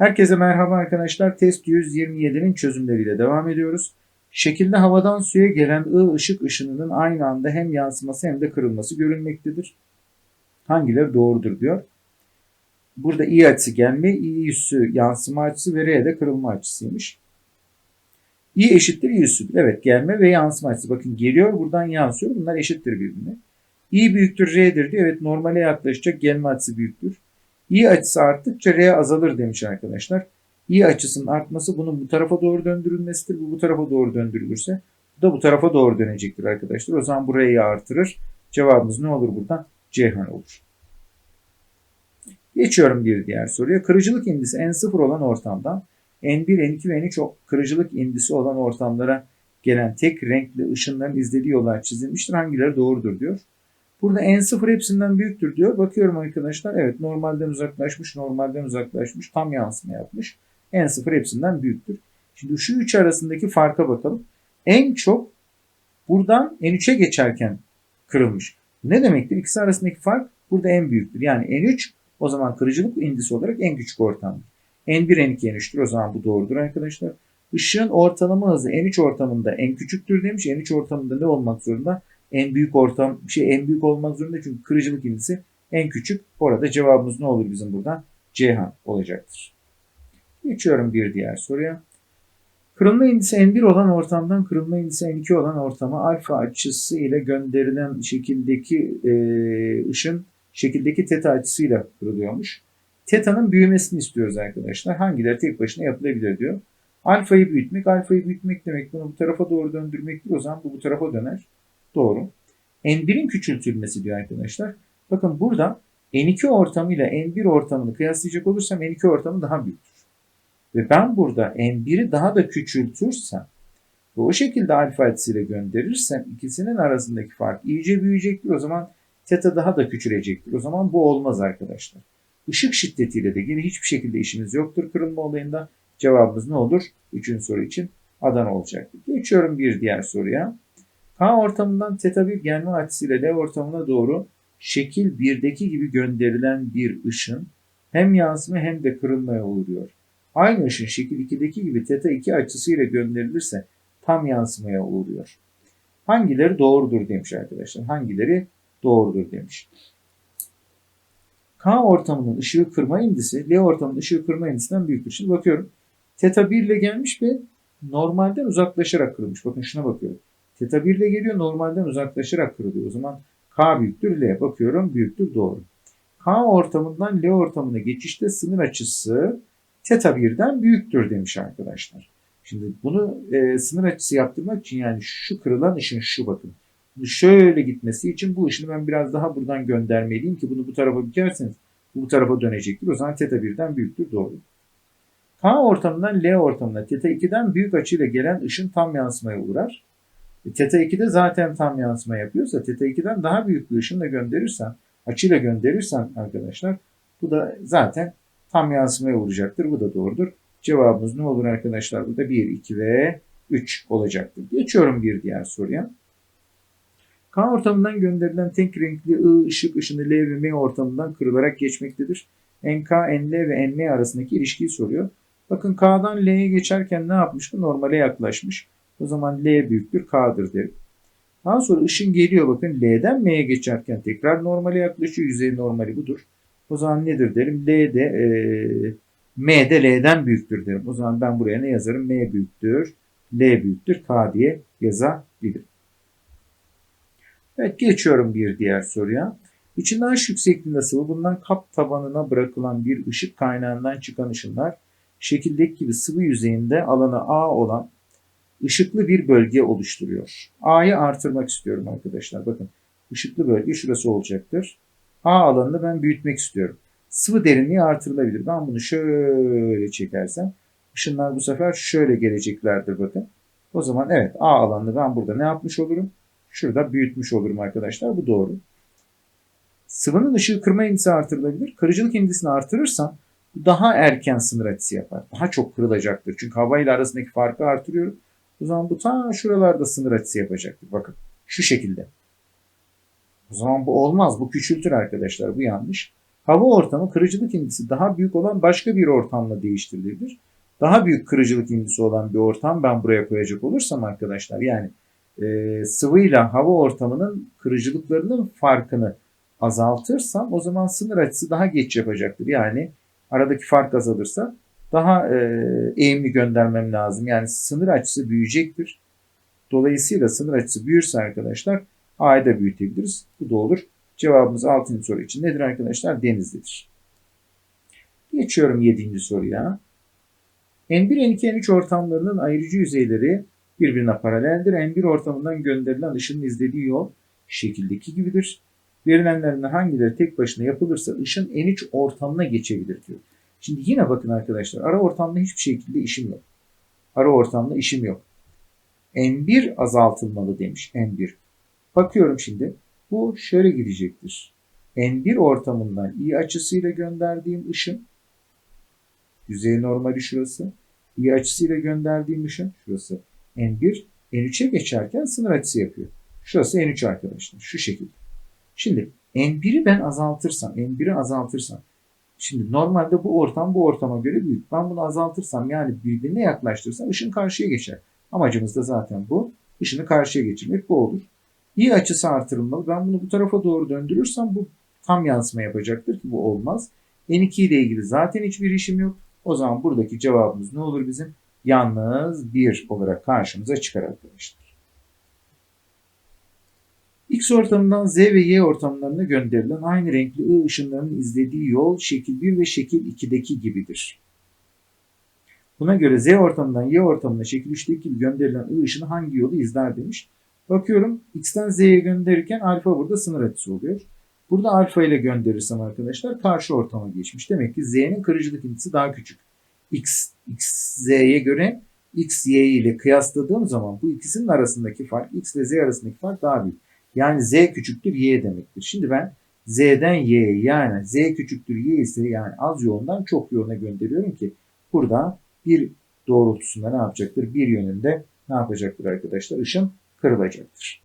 Herkese merhaba arkadaşlar. Test 127'nin çözümleriyle devam ediyoruz. Şekilde havadan suya gelen I ışık ışınının aynı anda hem yansıması hem de kırılması görülmektedir. Hangileri doğrudur diyor. Burada I açısı gelme, I üssü yansıma açısı ve R de kırılma açısıymış. I eşittir I üssüdür. Evet gelme ve yansıma açısı. Bakın geliyor buradan yansıyor. Bunlar eşittir birbirine. I büyüktür R'dir diyor. Evet normale yaklaşacak gelme açısı büyüktür. I açısı arttıkça R azalır demiş arkadaşlar. I açısının artması bunun bu tarafa doğru döndürülmesidir. Bu bu tarafa doğru döndürülürse bu da bu tarafa doğru dönecektir arkadaşlar. O zaman bu R'yi artırır. Cevabımız ne olur buradan? Ceyhan olur. Geçiyorum bir diğer soruya. Kırıcılık indisi N0 olan ortamdan N1, N2 ve N3 kırıcılık indisi olan ortamlara gelen tek renkli ışınların izlediği yollar çizilmiştir. Hangileri doğrudur diyor. Burada N0 hepsinden büyüktür diyor. Bakıyorum arkadaşlar. Evet normalden uzaklaşmış, normalden uzaklaşmış. Tam yansıma yapmış. N0 hepsinden büyüktür. Şimdi şu üç arasındaki farka bakalım. En çok buradan N3'e geçerken kırılmış. Ne demektir? İkisi arasındaki fark burada en büyüktür. Yani N3 o zaman kırıcılık indisi olarak en küçük ortamdır. N1, N2, N3'tür. O zaman bu doğrudur arkadaşlar. Işığın ortalama hızı N3 ortamında en küçüktür demiş. N3 ortamında ne olmak zorunda? En büyük ortam, şey en büyük olmak zorunda çünkü kırıcılık indisi en küçük. Orada cevabımız ne olur bizim buradan? Ceyhan olacaktır. Geçiyorum bir diğer soruya. Kırılma indisi N1 olan ortamdan kırılma indisi N2 olan ortama alfa açısı ile gönderilen şekildeki e, ışın şekildeki teta açısıyla kırılıyormuş. Teta'nın büyümesini istiyoruz arkadaşlar. Hangileri tek başına yapılabilir diyor. Alfayı büyütmek, alfayı büyütmek demek bunu bu tarafa doğru döndürmektir. O zaman bu bu tarafa döner. Doğru. N1'in küçültülmesi diyor arkadaşlar. Bakın burada N2 ortamıyla N1 ortamını kıyaslayacak olursam N2 ortamı daha büyüktür. Ve ben burada N1'i daha da küçültürsem ve o şekilde alfa açısıyla gönderirsem ikisinin arasındaki fark iyice büyüyecektir. O zaman teta daha da küçülecektir. O zaman bu olmaz arkadaşlar. Işık şiddetiyle de ilgili hiçbir şekilde işimiz yoktur kırılma olayında. Cevabımız ne olur? Üçüncü soru için Adana olacaktır. Geçiyorum bir diğer soruya. K ortamından teta 1 gelme açısıyla L ortamına doğru şekil 1'deki gibi gönderilen bir ışın hem yansıma hem de kırılmaya uğruyor. Aynı ışın şekil 2'deki gibi teta 2 açısıyla gönderilirse tam yansımaya uğruyor. Hangileri doğrudur demiş arkadaşlar. Hangileri doğrudur demiş. K ortamının ışığı kırma indisi L ortamının ışığı kırma indisinden büyüktür. Şimdi bakıyorum. Teta 1 ile gelmiş ve normalden uzaklaşarak kırılmış. Bakın şuna bakıyorum. Teta 1 ile geliyor normalden uzaklaşarak kırılıyor. O zaman K büyüktür L. Bakıyorum büyüktür doğru. K ortamından L ortamına geçişte sınır açısı teta 1'den büyüktür demiş arkadaşlar. Şimdi bunu e, sınır açısı yaptırmak için yani şu kırılan ışın şu bakın. Şöyle gitmesi için bu ışını ben biraz daha buradan göndermeliyim ki bunu bu tarafa bükerseniz bu tarafa dönecektir. O zaman teta 1'den büyüktür doğru. K ortamından L ortamına teta 2'den büyük açıyla gelen ışın tam yansımaya uğrar. E, teta 2'de zaten tam yansıma yapıyorsa teta 2'den daha büyük bir ışınla gönderirsen, açıyla gönderirsen arkadaşlar bu da zaten tam yansımaya uğrayacaktır. Bu da doğrudur. Cevabımız ne olur arkadaşlar? Burada 1, 2 ve 3 olacaktır. Geçiyorum bir diğer soruya. K ortamından gönderilen tek renkli I ışık ışını L ve M ortamından kırılarak geçmektedir. NK, NL ve NM arasındaki ilişkiyi soruyor. Bakın K'dan L'ye geçerken ne yapmış? Bu normale yaklaşmış. O zaman L büyüktür K'dır derim. Daha sonra ışın geliyor bakın L'den M'ye geçerken tekrar normale yaklaşıyor. Yüzey normali budur. O zaman nedir derim? L de e, M de L'den büyüktür derim. O zaman ben buraya ne yazarım? M büyüktür, L büyüktür, K diye yazabilirim. Evet geçiyorum bir diğer soruya. İçinde H yüksekliğinde sıvı bulunan kap tabanına bırakılan bir ışık kaynağından çıkan ışınlar şekildeki gibi sıvı yüzeyinde alanı A olan ışıklı bir bölge oluşturuyor. A'yı artırmak istiyorum arkadaşlar. Bakın ışıklı bölge şurası olacaktır. A alanını ben büyütmek istiyorum. Sıvı derinliği artırılabilir. Ben bunu şöyle çekersem ışınlar bu sefer şöyle geleceklerdir bakın. O zaman evet A alanını ben burada ne yapmış olurum? Şurada büyütmüş olurum arkadaşlar. Bu doğru. Sıvının ışığı kırma indisi artırılabilir. Kırıcılık indisini artırırsam daha erken sınır açısı yapar. Daha çok kırılacaktır. Çünkü hava ile arasındaki farkı artırıyorum. O zaman bu ta şuralarda sınır açısı yapacaktır. Bakın şu şekilde. O zaman bu olmaz. Bu küçültür arkadaşlar. Bu yanlış. hava ortamı kırıcılık indisi daha büyük olan başka bir ortamla değiştirilebilir. Daha büyük kırıcılık indisi olan bir ortam ben buraya koyacak olursam arkadaşlar yani e, sıvıyla hava ortamının kırıcılıklarının farkını azaltırsam o zaman sınır açısı daha geç yapacaktır. Yani aradaki fark azalırsa daha e, eğimli göndermem lazım. Yani sınır açısı büyüyecektir. Dolayısıyla sınır açısı büyürse arkadaşlar A'yı da büyütebiliriz. Bu da olur. Cevabımız 6. soru için nedir arkadaşlar? Denizlidir. Geçiyorum 7. soruya. N1, N2, N3 ortamlarının ayırıcı yüzeyleri birbirine paraleldir. N1 ortamından gönderilen ışının izlediği yol şekildeki gibidir. Verilenlerden hangileri tek başına yapılırsa ışın N3 ortamına geçebilir diyor. Şimdi yine bakın arkadaşlar ara ortamda hiçbir şekilde işim yok. Ara ortamda işim yok. N1 azaltılmalı demiş N1. Bakıyorum şimdi. Bu şöyle gidecektir. N1 ortamından i açısıyla gönderdiğim ışın yüzey normali şurası. i açısıyla gönderdiğim ışın şurası. N1 N3'e geçerken sınır açısı yapıyor. Şurası N3 arkadaşlar. Şu şekilde. Şimdi N1'i ben azaltırsam, N1'i azaltırsam Şimdi normalde bu ortam bu ortama göre büyük. Ben bunu azaltırsam yani birbirine yaklaştırsam ışın karşıya geçer. Amacımız da zaten bu. Işını karşıya geçirmek bu olur. İyi açısı artırılmalı. Ben bunu bu tarafa doğru döndürürsem bu tam yansıma yapacaktır ki bu olmaz. N2 ile ilgili zaten hiçbir işim yok. O zaman buradaki cevabımız ne olur bizim? Yalnız 1 olarak karşımıza çıkar arkadaşlar. X ortamından Z ve Y ortamlarına gönderilen aynı renkli I ışınlarının izlediği yol şekil 1 ve şekil 2'deki gibidir. Buna göre Z ortamından Y ortamına şekil 3'teki gönderilen I ışını hangi yolu izler demiş. Bakıyorum X'ten Z'ye gönderirken alfa burada sınır açısı oluyor. Burada alfa ile gönderirsem arkadaşlar karşı ortama geçmiş. Demek ki Z'nin kırıcılık indisi daha küçük. X, X Z'ye göre X, Y ile kıyasladığım zaman bu ikisinin arasındaki fark, X ile Z arasındaki fark daha büyük. Yani z küçüktür y demektir. Şimdi ben z'den y'ye yani z küçüktür y ise yani az yoğundan çok yoğuna gönderiyorum ki burada bir doğrultusunda ne yapacaktır? Bir yönünde ne yapacaktır arkadaşlar? Işın kırılacaktır.